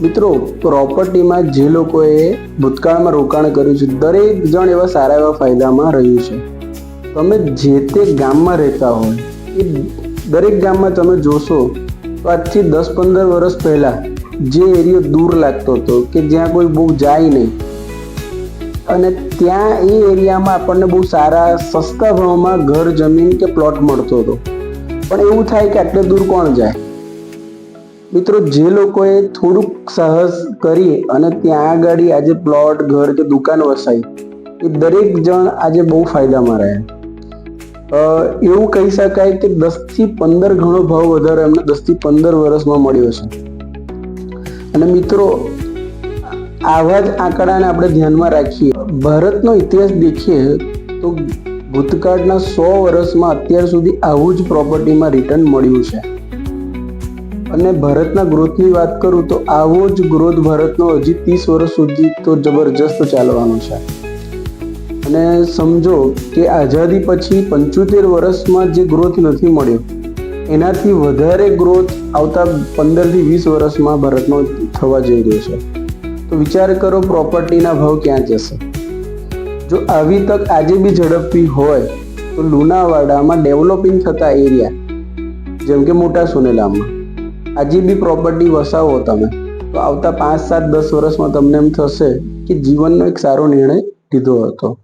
મિત્રો પ્રોપર્ટીમાં જે લોકોએ ભૂતકાળમાં રોકાણ કર્યું છે, દરેક જણ એવા સારા એવા ફાયદામાં રહ્યું છે. તમે જે તે ગામમાં રહેતા હોય, એ દરેક ગામમાં તમે જોશો, તો આજથી દસ પંદર વર્ષ પહેલાં જે એરિયો દૂર લાગતો હતો, કે જ્યાં કોઈ બહુ જાય નહીં, અને ત્યાં એ એરિયામાં આપણને બહુ સારા સસ્તા ભાવમાં ઘર, જમીન કે પ્લોટ મળતો હતો. પણ એવું થાય કે આટલે દૂર કોણ જાય? મિત્રો, જે લોકોએ થોડુંક સાહસ કરી અને ત્યાં આગળ આજે પ્લોટ, ઘર કે દુકાન વસાઈ, એ દરેક જણ આજે બહુ ફાયદામાં રહ્યા. એવું કહી શકાય કે દસથી પંદર ઘણો ભાવ વધારે એમને દસથી પંદર વર્ષમાં મળ્યો છે. અને મિત્રો, આવા જ આંકડાને આપણે ધ્યાનમાં રાખીએ. ભારતનો ઇતિહાસ દેખીએ તો ભૂતકાળના સો વર્ષમાં અત્યાર સુધી આવું જ પ્રોપર્ટીમાં રિટર્ન મળ્યું છે. અને ભારતના ગ્રોથની વાત કરું તો આવો જ ગ્રોથ ભારતનો હજી ત્રીસ વર્ષ સુધી તો જબરજસ્ત ચાલવાનો છે. અને સમજો કે આઝાદી પછી પંચોતેર વર્ષમાં જે ગ્રોથ નથી મળ્યો, એનાથી વધારે ગ્રોથ આવતા પંદરથી વીસ વર્ષમાં ભારતનો થવા જઈ રહ્યો છે. તો વિચાર કરો પ્રોપર્ટીના ભાવ ક્યાં જશે? જો આવી તક આજે બી ઝડપથી હોય, તો લુણાવાડામાં ડેવલપિંગ થતા એરિયા, જેમ કે મોટા સોનેલામાં. આજે બી પ્રોપર્ટી વસાવો તમે. તો આવતા પાંચ, સાત, દસ વર્ષમાં તમને એમ થશે કે જીવનનો એક સારો નિર્ણય લીધો હતો.